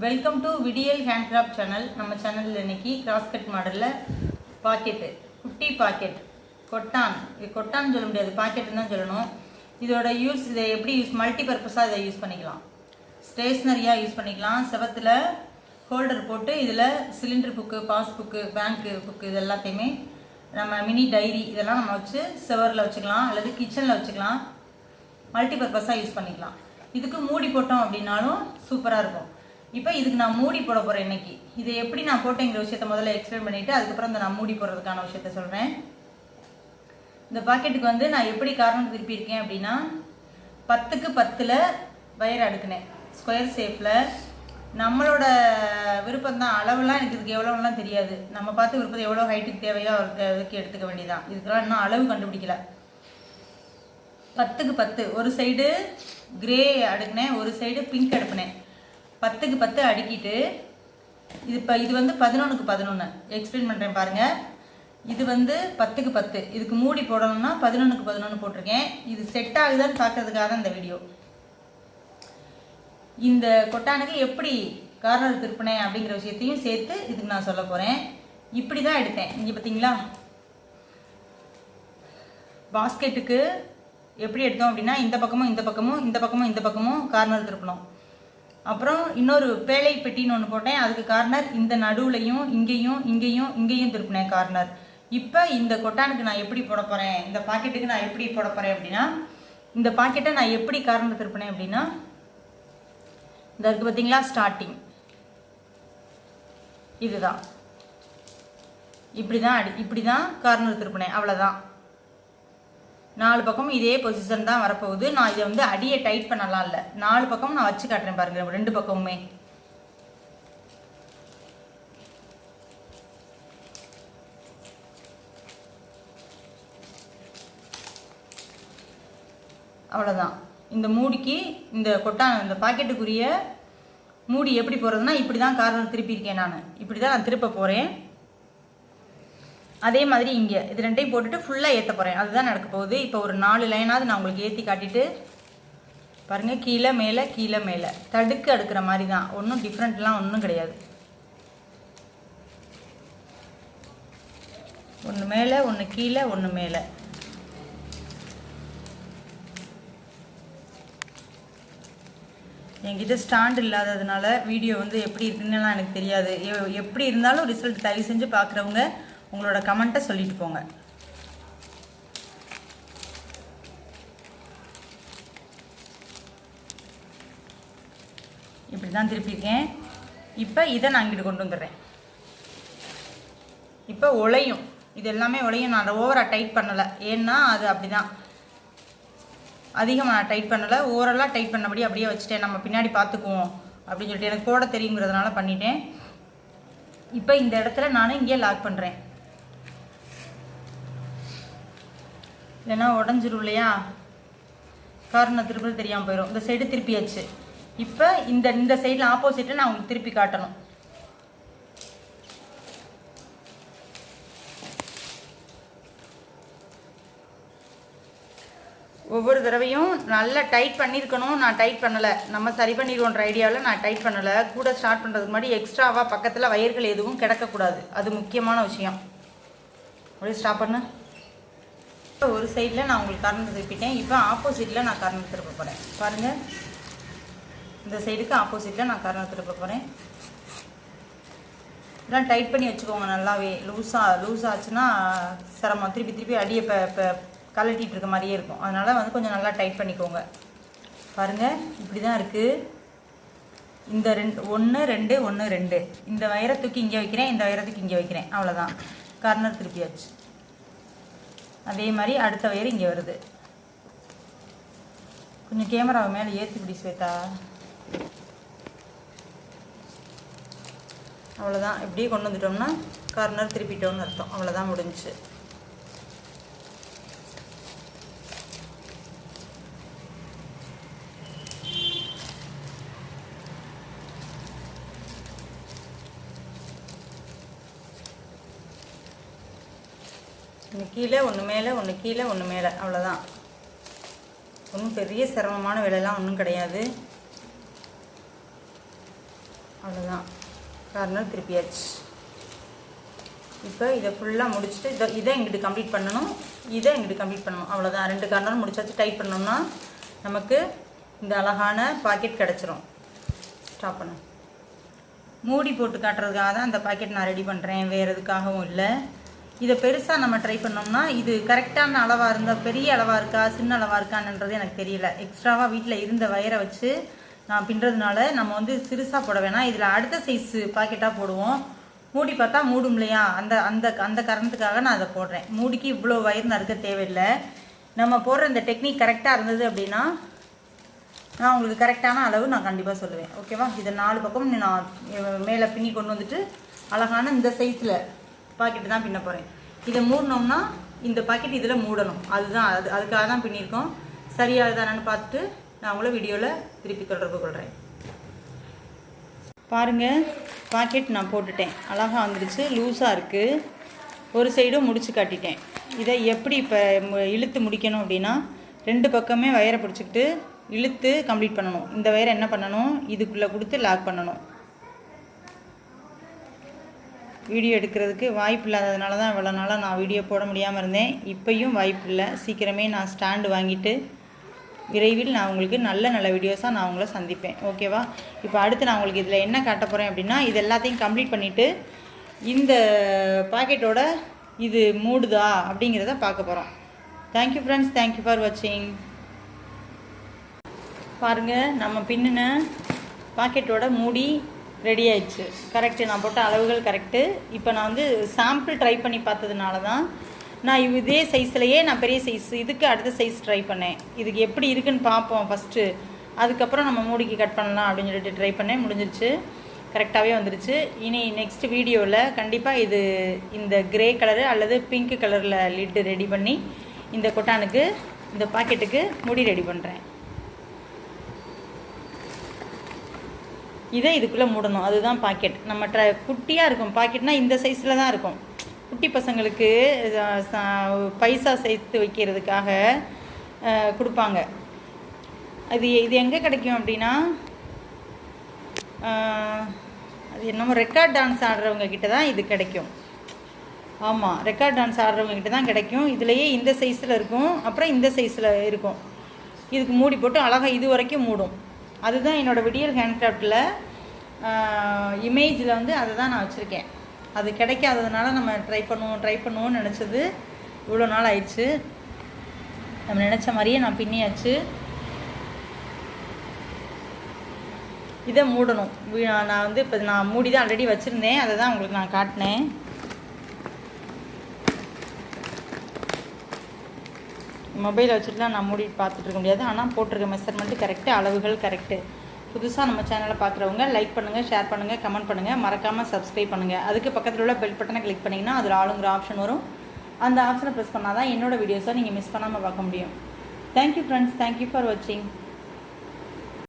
Welcome to Vidiyal handcraft channel நம்ம சேனலில் இன்னைக்கு கிராஸ்கட் மாடலில் பாக்கெட்டு குட்டி பாக்கெட் கொட்டான். இது கொட்டான்னு சொல்ல முடியாது. பாக்கெட்டுன்னு தான் சொல்லணும். இதோட யூஸ் இதை எப்படி யூஸ் மல்டி பர்பஸாக இதை யூஸ் பண்ணிக்கலாம். ஸ்டேஷ்னரியாக யூஸ் பண்ணிக்கலாம். செவத்தில் ஹோல்டர் போட்டு இதில் cylinder book pass book bank book இது எல்லாத்தையுமே நம்ம மினி டைரி இதெல்லாம் நம்ம வச்சு செவரில் வச்சுக்கலாம். அல்லது கிச்சனில் வச்சுக்கலாம். மல்டி பர்பஸாக யூஸ் பண்ணிக்கலாம். இதுக்கு மூடி போட்டோம் அப்படின்னாலும் சூப்பராக இருக்கும். இப்போ இதுக்கு நான் மூடி போட போகிறேன் இன்னைக்கு. இதை எப்படி நான் போட்டேங்கிற விஷயத்த முதல்ல எக்ஸ்பிளைன் பண்ணிவிட்டு அதுக்கப்புறம் இந்த நான் மூடி போடுறதுக்கான விஷயத்த சொல்கிறேன் இந்த பாக்கெட்டுக்கு வந்து நான் எப்படி காரணம் திருப்பியிருக்கேன் அப்படின்னா பத்துக்கு பத்தில் வயர் அடுக்கினேன். ஸ்கொயர் ஷேப்பில் நம்மளோட விருப்பம் தான். அளவுலாம் எனக்கு இதுக்கு எவ்வளோலாம் தெரியாது. நம்ம பார்த்து விருப்பத்தை எவ்வளோ ஹைட்டுக்கு தேவையோ அதுக்கு எடுத்துக்க வேண்டியதான் இதுக்கெல்லாம் இன்னும் அளவு கண்டுபிடிக்கல. பத்துக்கு பத்து. ஒரு சைடு கிரே அடுக்கினேன். ஒரு சைடு பிங்க் அடுப்பினேன் பத்துக்கு பத்து அடுக்கிட்டு இது இப்போ இது வந்து பதினொன்றுக்கு பதினொன்று எக்ஸ்பிளைன் பண்ணுறேன் பாருங்கள் இது வந்து பத்துக்கு பத்து. இதுக்கு மூடி போடணும்னா பதினொன்றுக்கு பதினொன்று போட்டிருக்கேன். இது செட் ஆகுதான்னு பார்க்கறதுக்காக தான் இந்த வீடியோ இந்த கொட்டானுக்கு எப்படி கார்னர் திருப்பினேன் அப்படிங்கிற விஷயத்தையும் சேர்த்து இதுக்கு நான் சொல்ல போகிறேன் இப்படி தான் எடுத்தேன். இங்கே பார்த்தீங்களா பாஸ்கெட்டுக்கு எப்படி எடுத்தோம் அப்படின்னா இந்த பக்கமும் இந்த பக்கமும் இந்த பக்கமும் இந்த பக்கமும் கார்னர் திருப்பணும் அப்புறம் இன்னொரு பேழை பெட்டின்னு ஒன்று போட்டேன். அதுக்கு கார்னர் இந்த நடுவுலையும் இங்கேயும் இங்கேயும் இங்கேயும் திருப்பினேன் கார்னர். இப்போ இந்த கொட்டானுக்கு நான் எப்படி போட போகிறேன் இந்த பாக்கெட்டுக்கு நான் எப்படி போட போகிறேன் அப்படின்னா இந்த பாக்கெட்டை நான் எப்படி கார்னர் திருப்பினேன் அப்படின்னா இந்த இருக்கு பார்த்தீங்களா ஸ்டார்டிங் இதுதான். இப்படி தான் அடி இப்படி தான் கார்னர் திருப்பினேன். அவ்வளோதான் நாலு பக்கமும் இதே பொசிஷன் தான் வரப்போகுது. நான் இதை வந்து அடியை டைட் பண்ணலாம் இல்லை. நாலு பக்கமும் நான் வச்சு காட்டுறேன் பாருங்க ரெண்டு பக்கமுமே. அவ்வளோதான் இந்த மூடிக்கு இந்த கொட்டா இந்த பாக்கெட்டுக்குரிய மூடி எப்படி போகிறதுனா இப்படி தான் காரணம் திருப்பியிருக்கேன் நான். இப்படி தான் நான் திருப்ப போகிறேன் அதே மாதிரி இங்கே இது ரெண்டையும் போட்டுட்டு ஃபுல்லாக ஏற்ற போகிறேன் அதுதான் நடக்க போகுது. இப்போ ஒரு நாலு லைனாவது நான் உங்களுக்கு ஏற்றி காட்டிட்டு பாருங்கள் கீழே மேலே கீழே மேலே. தடுக்கு அடுக்கிற மாதிரி தான். ஒன்றும் டிஃப்ரெண்ட்லாம் ஒன்றும் கிடையாது. ஒன்று மேலே ஒன்று கீழே ஒன்று மேலே. என்கிட்ட ஸ்டாண்ட் இல்லாததுனால வீடியோ வந்து எப்படி இருக்குன்னுலாம் எனக்கு தெரியாது. எப்படி இருந்தாலும் ரிசல்ட் தயவு செஞ்சு பார்க்குறவங்க உங்களோட கமெண்ட்டை சொல்லிட்டு போங்க. இப்படி தான் திருப்பியிருக்கேன். இப்போ இதை நான் இங்கிட்டு கொண்டு வந்துடுறேன். இப்போ உலையும் இது எல்லாமே உலையும் நான் ஓவராக டைட் பண்ணலை. ஏன்னா அது அப்படி தான் அதிகமாக நான் டைட் பண்ணலை. ஓவரலாக டைட் பண்ணபடி அப்படியே வச்சுட்டேன். நம்ம பின்னாடி பார்த்துக்குவோம் அப்படின்னு சொல்லிட்டு எனக்கு போட தெரியுங்கிறதுனால பண்ணிட்டேன். இப்போ இந்த இடத்துல நான் இங்கே லாக் பண்ணுறேன் இல்லைன்னா உடஞ்சிரும் இல்லையா? காரணம் திருப்பி தெரியாமல் போயிடும் இந்த சைடு திருப்பியாச்சு. இப்போ இந்த இந்த சைடில் ஆப்போசிட்டில் நான் உங்களுக்கு திருப்பி காட்டணும். ஒவ்வொரு தடவையும் நல்லா டைட் பண்ணியிருக்கணும் நான் டைட் பண்ணலை. நம்ம சரி பண்ணிடுவோன்ற ஐடியாவில் நான் டைட் பண்ணலை. கூட ஸ்டார்ட் பண்ணுறதுக்கு முன்னாடி எக்ஸ்ட்ராவாக பக்கத்தில் வயர்கள் எதுவும் கிடக்கக்கூடாது. அது முக்கியமான விஷயம். அப்படியே ஸ்டாப் பண்ணு. ஒரு சைடில் நான் உங்களுக்கு கரண்ட் திருப்பிட்டேன். இப்போ ஆப்போசிட்டில் நான் கரண்ட் திருப்ப போகிறேன் பாருங்கள் இந்த சைடுக்கு ஆப்போசிட்டில் நான் கரண்ட் திருப்ப போகிறேன் இதெல்லாம் டைட் பண்ணி வச்சுக்கோங்க நல்லாவே. லூஸாக லூஸ் ஆச்சுன்னா சிரமம். திருப்பி திருப்பி அடியை இப்போ இப்போ கலட்டிகிட்டு இருக்க மாதிரியே இருக்கும். அதனால் வந்து கொஞ்சம் நல்லா டைட் பண்ணிக்கோங்க. பாருங்கள் இப்படி தான் இருக்குது இந்த ரெண்டு ஒன்று ரெண்டு ஒன்று ரெண்டு. இந்த வயரத்துக்கு இங்கே வைக்கிறேன் இந்த வயரத்துக்கு இங்கே வைக்கிறேன். அவ்வளோதான் கர்னர் திருப்பியாச்சு. அதே மாதிரி அடுத்த வயர் இங்கே வருது. கொஞ்சம் கேமராவை மேலே ஏற்றி பிடி ஸ்வேதா. அவ்வளோதான் இப்படியே கொண்டு வந்துட்டோம்னா கார்னர் திருப்பிட்டோம்னு அர்த்தம். அவ்வளோதான் முடிஞ்சுச்சு. ஒன்று கீழே ஒன்று மேலே ஒன்று கீழே ஒன்று மேலே அவ்வளோதான் ஒன்றும் பெரிய சிரமமான வேலைலாம் ஒன்றும் கிடையாது. அவ்வளோதான் கார்னர் திருப்பியாச்சு. இப்போ இதை ஃபுல்லாக முடிச்சுட்டு இதை இதை எங்கிட்டு கம்ப்ளீட் பண்ணணும் இதை எங்கிட்டு கம்ப்ளீட் பண்ணணும். அவ்வளோதான் ரெண்டு கார்னர் முடிச்சாச்சு டைட் பண்ணோம்னா நமக்கு இந்த அழகான பாக்கெட் கிடச்சிரும். ஸ்டாப் பண்ணு. மூடி போட்டு காட்டுறதுக்காக தான் அந்த பாக்கெட் நான் ரெடி பண்ணுறேன் வேறு எதுக்காகவும் இல்லை. இதை பெருசாக நம்ம ட்ரை பண்ணோம்னா இது கரெக்டான அளவாக இருந்தால் பெரிய அளவாக இருக்கா சின்ன அளவாக இருக்கான்ன்றது எனக்கு தெரியல. எக்ஸ்ட்ராவாக வீட்டில் இருந்த வயரை வச்சு நான் பின்னுறதுனால நம்ம வந்து சிறுசாக போட வேணாம். இதில் அடுத்த சைஸு பாக்கெட்டாக போடுவோம். மூடி பார்த்தா மூடும் இல்லையா? அந்த அந்த அந்த காரணத்துக்காக நான் அதை போடுறேன். மூடிக்கு இவ்வளோ வயர் நறுக்க தேவையில்லை. நம்ம போடுற இந்த டெக்னிக் கரெக்டாக இருந்தது அப்படின்னா நான் உங்களுக்கு கரெக்டான அளவு நான் கண்டிப்பாக சொல்லுவேன். ஓகேவா இதை நாலு பக்கம் நான் மேலே பின்னி கொண்டு வந்துட்டு அழகான இந்த சைஸில் பாக்கெட்டு தான் பின்ன போகிறேன் இதை மூடினோம்னா இந்த பாக்கெட் இதில் மூடணும். அதுதான் அது அதுக்காக தான் பின்னியிருக்கோம் சரியாகுதானு பார்த்துட்டு நான் உங்களை வீடியோவில் திருப்பி தொடர்பு கொள்கிறேன் பாருங்கள் பாக்கெட் நான் போட்டுட்டேன். அழகாக வந்துடுச்சு லூஸாக இருக்குது ஒரு சைடும் முடிச்சு காட்டிட்டேன். இதை எப்படி இப்போ இழுத்து முடிக்கணும் அப்படின்னா ரெண்டு பக்கமே வயரை பிடிச்சிக்கிட்டு இழுத்து கம்ப்ளீட் பண்ணணும். இந்த வயரை என்ன பண்ணணும்? இதுக்குள்ளே கொடுத்து லாக் பண்ணணும். வீடியோ எடுக்கிறதுக்கு வாய்ப்பு இல்லாததுனால தான் இவ்வளோ நாளாக நான் வீடியோ போட முடியாமல் இருந்தேன். இப்போயும் வாய்ப்பு இல்லை. சீக்கிரமே நான் ஸ்டாண்டு வாங்கிட்டு விரைவில் நான் உங்களுக்கு நல்ல நல்ல வீடியோஸாக நான் உங்களை சந்திப்பேன். ஓகேவா இப்போ அடுத்து நான் உங்களுக்கு இதில் என்ன காட்ட போகிறேன் அப்படின்னா இது எல்லாத்தையும் கம்ப்ளீட் பண்ணிவிட்டு இந்த பாக்கெட்டோட இது மூடுதா அப்படிங்கிறத பார்க்க போகிறோம் தேங்க்யூ ஃப்ரெண்ட்ஸ் தேங்க்யூ ஃபார் வாட்சிங் பாருங்கள் நம்ம பின்னின பாக்கெட்டோட மூடி ரெடி ஆயிடுச்சு. கரெக்டு நான் போட்ட அளவுகள் கரெக்டு இப்போ நான் வந்து சாம்பிள் ட்ரை பண்ணி பார்த்ததுனால தான் நான் இதே சைஸ்லையே நான் பெரிய சைஸ் இதுக்கு அடுத்த சைஸ் ட்ரை பண்ணேன். இதுக்கு எப்படி இருக்குன்னு பார்ப்போம் ஃபஸ்ட்டு அதுக்கப்புறம் நம்ம மூடிக்கு கட் பண்ணலாம் அப்படின்னு சொல்லிட்டு ட்ரை பண்ணேன். முடிஞ்சிருச்சு. கரெக்டாகவே வந்துருச்சு. இனி நெக்ஸ்ட் வீடியோவில் கண்டிப்பாக இது இந்த கிரே கலரு அல்லது பிங்க் கலரில் லிட்டு ரெடி பண்ணி இந்த கொட்டானுக்கு இந்த பாக்கெட்டுக்கு முடி ரெடி பண்ணுறேன் இதை இதுக்குள்ளே மூடணும். அதுதான் பாக்கெட். நம்ம ட்ர குட்டியாக இருக்கும். பாக்கெட்னால் இந்த சைஸில் தான் இருக்கும். குட்டி பசங்களுக்கு பைசா சேர்த்து வைக்கிறதுக்காக கொடுப்பாங்க. அது இது எங்கே கிடைக்கும் அப்படின்னா அது என்னமோ ரெக்கார்ட் டான்ஸ் ஆடுறவங்க கிட்ட தான் இது கிடைக்கும். ஆமாம் ரெக்கார்ட் டான்ஸ் ஆடுறவங்க கிட்ட தான் கிடைக்கும். இதுலேயே இந்த சைஸில் இருக்கும். அப்புறம் இந்த சைஸில் இருக்கும். இதுக்கு மூடி போட்டு அழகாக இது வரைக்கும் மூடும். அதுதான் என்னோடய விடியல் ஹேண்ட்கிராஃப்டில் இமேஜில் வந்து அதை தான் நான் வச்சுருக்கேன். அது கிடைக்காததுனால நம்ம ட்ரை பண்ணுவோம் ட்ரை பண்ணுவோம்னு நினச்சது இவ்வளோ நாள் ஆயிடுச்சு. நம்ம நினச்ச மாதிரியே நான் பின்னியாச்சு. இதை மூடணும். நான் வந்து இப்போ நான் மூடி தான் ஆல்ரெடி வச்சுருந்தேன். அதை தான் உங்களுக்கு நான் காட்டினேன். மொபைலை வச்சுட்டுலாம் நான் மூடி பார்த்துட்டு இருக்க முடியாது. ஆனால் போட்டிருக்க மெஷர்மெண்ட்டு கரெக்டு அளவுகள் கரெக்டு புதுசாக நம்ம சேனலை பார்க்குறவங்க லைக் பண்ணுங்கள் ஷேர் பண்ணுங்கள் கமெண்ட் பண்ணுங்கள் மறக்காமல் சப்ஸ்கிரைப் பண்ணுங்கள் அதுக்கு பக்கத்தில் உள்ள பெல் பட்டனை கிளிக் பண்ணிங்கன்னா அதில் ஆளுங்கிற ஆப்ஷன் வரும். அந்த ஆப்ஷனை ப்ரெஸ் பண்ணால் தான் என்னோட வீடியோஸை நீங்கள் மிஸ் பண்ணாமல் பார்க்க முடியும். தேங்க்யூ ஃப்ரெண்ட்ஸ் தேங்க்யூ ஃபார் வாட்சிங்